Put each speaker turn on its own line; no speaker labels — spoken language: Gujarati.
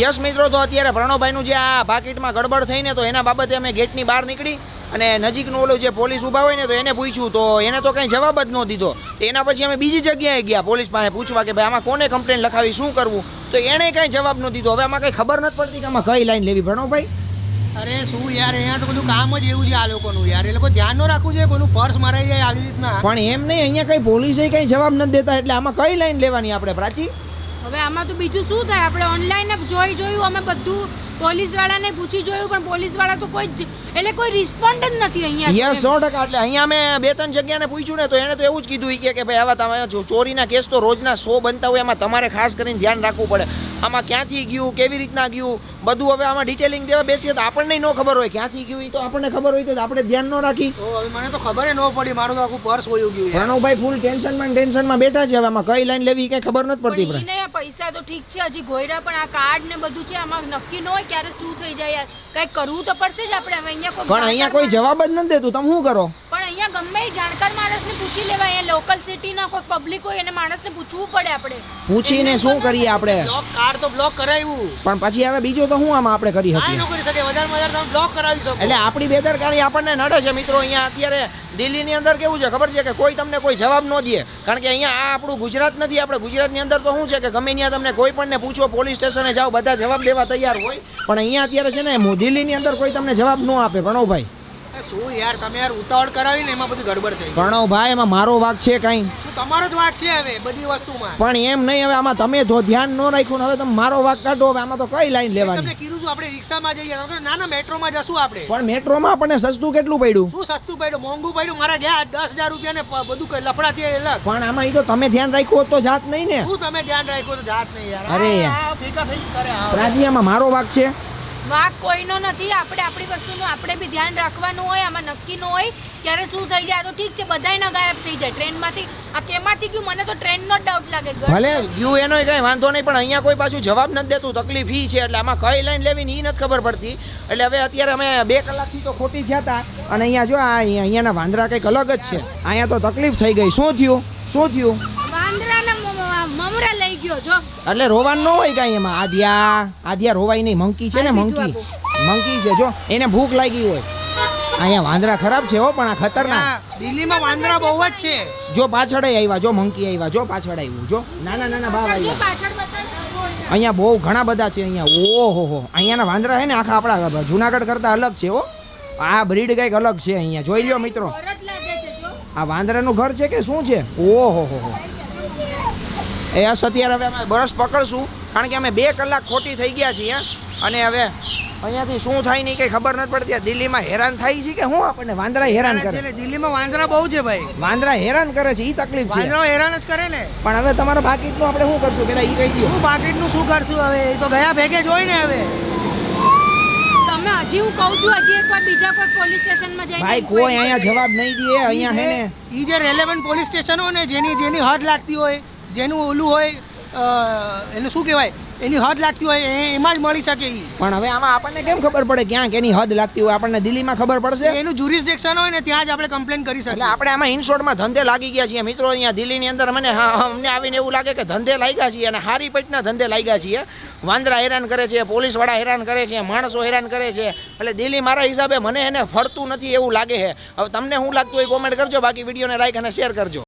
યસ મિત્રો તો અત્યારે પ્રણવભાઈનું જે આ પાકીટમાં ગડબડ થઈને તો એના બાબતે અમે ગેટની બહાર નીકળી અને નજીકનું ઓલું જે પોલીસ ઊભા હોય ને તો એને પૂછ્યું. તો એને તો કંઈ જવાબ જ ન દીધો. તો એના પછી અમે બીજી જગ્યાએ ગયા પોલીસ પાસે પૂછવા કે ભાઈ આમાં કોને કમ્પ્લેન લખાવી? શું કરવું? તો એણે કાંઈ જવાબ ન દીધો. હવે આમાં કંઈ ખબર નથી પડતી કે આમાં કઈ લાઈન લેવી. પ્રણવભાઈ?
અરે શું યાર અહીંયા તો બધું કામ જ એવું છે આ લોકોનું યાર. એ લોકો ધ્યાન ન રાખવું જોઈએ કોઈનું પર્સ મરાઈ જાય આવી રીતના.
પણ એમ નહીં અહીંયા કઈ પોલીસે કઈ જવાબ નથી દેતા. એટલે આમાં કઈ લાઈન લેવાની આપણે પ્રાચી?
હવે આમાં તો બીજું શું થાય? આપણે ઓનલાઈન જોઈ જોયું અમે બધું પોલીસ વાળાને પૂછી જોયું પણ પોલીસવાળા તો કોઈ જ એટલે કોઈ રિસ્પોન્ડ જ નથી અહીંયા
યસ સો ટકા. એટલે અહીંયા અમે બે ત્રણ જગ્યાને પૂછ્યું ને તો એને તો એવું જ કીધું કે કે ભાઈ આવા તમે ચોરીના કેસ તો રોજના સો બનતા હોય એમાં તમારે ખાસ કરીને ધ્યાન રાખવું પડે. આમાં ક્યાંથી ગયું કેવી રીતના ગયું બધું હવે આમાં ડિટેલિંગ દેવા બેસીએ તો આપણને ન ખબર હોય. ક્યાંથી ગયું એ તો આપણને ખબર હોય તો આપણે ધ્યાન ન રાખી.
હવે મને તો ખબર ન પડી મારું તો આખું પર્સ હોય ગયું
પ્રણવભાઈ ફૂલ ટેન્શનમાં ટેન્શનમાં બેઠા છે હવે આમાં કઈ લાઈન લેવી કઈ ખબર નથી પડતી
પૈસા તો ઠીક છે હજી ગોયરા પણ આ કાર્ડ ને બધું છે આમાં નક્કી ન હોય ક્યારે શું થઈ જાય યાર. કઈ કરવું તો પડશે જ આપણે હવે અહીંયા
પણ અહીંયા કોઈ જવાબ જ નથી દેતું. તમે શું કરો?
અહીંયા ગમે જાણકાર માણસને પૂછી લેવાય અહીંયા લોકલ સિટીના કોઈ પબ્લિક હોય એને માણસને પૂછવું પડે આપણે.
પૂછીને શું કરીએ આપણે?
બ્લોક કાર્ડ તો બ્લોક કરાવ્યું.
પણ પછી હવે બીજું તો શું આમ આપણે કરી શકીએ?
ન કરી શકે વધારે વધારે તમે બ્લોક કરાવી શકો.
એટલે આપણી બેદરકારી આપણને નડે છે મિત્રો. અહીંયા અત્યારે દિલ્હીની અંદર કેવું છે ખબર છે કે કોઈ તમને કોઈ જવાબ ન દે? કારણ કે અહીંયા આ આપણું ગુજરાત નથી. આપણે ગુજરાતની અંદર તો શું છે કે ગમે ત્યાં તમને કોઈ પણને પૂછો પોલીસ સ્ટેશને જાઓ બધા જવાબ દેવા તૈયાર હોય. પણ અહીંયા અત્યારે છે ને મુ- દિલ્હીની અંદર કોઈ તમને જવાબ ન આપે પ્રણવભાઈ
શું યાર તમે યાર ઉતાવળ કરાવી ને એમાં બધું ગડબડ થઈ
પ્રણવભાઈ એમાં મારો વાક છે કઈ?
તમારો જ વાક છે હવે બધી વસ્તુમાં?
પણ એમ નહીં હવે આમાં તમે જો ધ્યાન ન રાખ્યું ને હવે તમે મારો વાક કાઢો હવે આમાં તો કઈ લાઈન
તમને
લેવાની?
કીધું હતું આપણે રિક્ષામાં જઈએ ના ના મેટ્રોમાં જશું આપણે.
પણ મેટ્રોમાં આપણને સસ્તું કેટલું પડ્યું?
શું સસ્તું પડ્યું? મોંઘું પડ્યું? મારા ગયા દસ હજાર રૂપિયા ને બધું લફડાથી અલગ.
પણ આમાં એ તો તમે ધ્યાન રાખ્યું તો જાત નહીં ને.
શું તમે ધ્યાન રાખ્યું તો જાત નહીં યાર.
અરે યાર.
આ ફેંકા કરે આ.
રાજી આમાં મારો વાક છે?
વાક કોઈનો નથી. આપણે આપણી વસ્તુનું આપણે બી ધ્યાન રાખવાનું હોય આમાં નક્કી ન હોય ક્યારે શું થઈ જાય? તો ઠીક છે બધાયના ગાયબ થઈ જાય ટ્રેનમાંથી. આ કેમાંથી ગયું? મને તો ટ્રેનનો જ ડાઉટ લાગે
ભલે ગયું એનો કઈ વાંધો નહીં પણ અહીંયા કોઈ પાછું જવાબ નથી દેતું તકલીફ ઈ છે. એટલે આમાં કઈ લાઈન લેવી એ નથી ખબર પડતી. એટલે હવે અત્યારે અમે બે કલાકથી તો ખોટી થયા હતા અને અહીંયા જો આ અહીંયા- અહીંયાના વાંદરા કંઈક અલગ જ છે. અહીંયા તો તકલીફ થઈ ગઈ. શું થયું? શું થયું?
વાંદરા ગયો જો.
એટલે રોવાનું ન હોય કાંઈ એમાં. આદિયા આદિયા રોવાય નહીં. મંકી છે ને મંકી. મંકી છે જો. એને ભૂખ લાગી હોય. અહીંયા વાંદરા ખરાબ છે હો પણ આ ખતરનાક.
દિલ્હીમાં વાંદરા બહુ જ છે.
જો પાછળ આવ્યા જો મંકી આવ્યા જો પાછળ આવ્યું જો. નાના નાના બાવ આવ્યા. અહીંયા બહુ ઘણા બધા છે અહીંયા. ઓહો હો. અહીંયાના વાંદરા છે ને આખા આપણા જુનાગઢ કરતા અલગ છે હો. આ બ્રીડ કંઈક અલગ છે અહીંયા. જોઈ લ્યો મિત્રો. આ વાંદરાનું ઘર છે કે શું છે? ઓહો હો હો. એ અસ અત્યારે હવે અમે બરસ પકડશું કારણ કે અમે બે કલાક ખોટી થઈ ગયા છીએ અને હવે અહીંયાથી શું થાય નહીં કંઈ ખબર નથી પડતી. દિલ્હીમાં હેરાન થાય છે કે શું આપણને વાંદરા હેરાન કરે?
છે દિલ્હીમાં વાંદરા બહુ છે ભાઈ.
વાંદરા હેરાન કરે છે એ તકલીફ છે.
વાંદરાઓ હેરાન જ કરે ને.
પણ હવે તમારા પાકીટનું આપણે શું કરશું? પેલા એ કહી દો
શું પાકીટનું શું કરશું હવે? એ તો ગયા ભેગે જ હોય ને હવે.
તમે હજી હું કહું છું હજી એકવાર બીજા કોઈ પોલીસ સ્ટેશનમાં જઈને
ભાઈ કોઈ અહીંયા જવાબ નહીં દે અહીંયા હે ને.
ઈ જે રેલેવન્ટ પોલીસ સ્ટેશન હોય ને જેની જેની હદ લાગતી હોય જેનું ઓલું હોય એનું શું કહેવાય? એની હદ લાગતી હોય એમાં જ મળી શકે એ
પણ હવે આમાં આપણને કેમ ખબર પડે ક્યાં કેની હદ લાગતી હોય? આપણને દિલ્હીમાં ખબર પડશે?
એનું જ્યુરિસ્ડિક્શન હોય ને ત્યાં જ આપણે કમ્પ્લેન કરી શકીએ.
આપણે આમાં ઇનશોર્ટમાં ધંધે લાગી ગયા છીએ. મિત્રો અહીંયા દિલ્હીની અંદર મને હા હા, અમને આવીને એવું લાગે કે ધંધે લાગ્યા છીએ અને હારી પેટના ધંધે લાગ્યા છીએ. વાંદરા હેરાન કરે છે પોલીસવાળા હેરાન કરે છે માણસો હેરાન કરે છે. એટલે દિલ્હી મારા હિસાબે મને એને ફરતું નથી એવું લાગે છે. હવે તમને શું લાગતું હોય કોમેન્ટ કરજો બાકી વિડીયોને લાઈક અને શેર કરજો.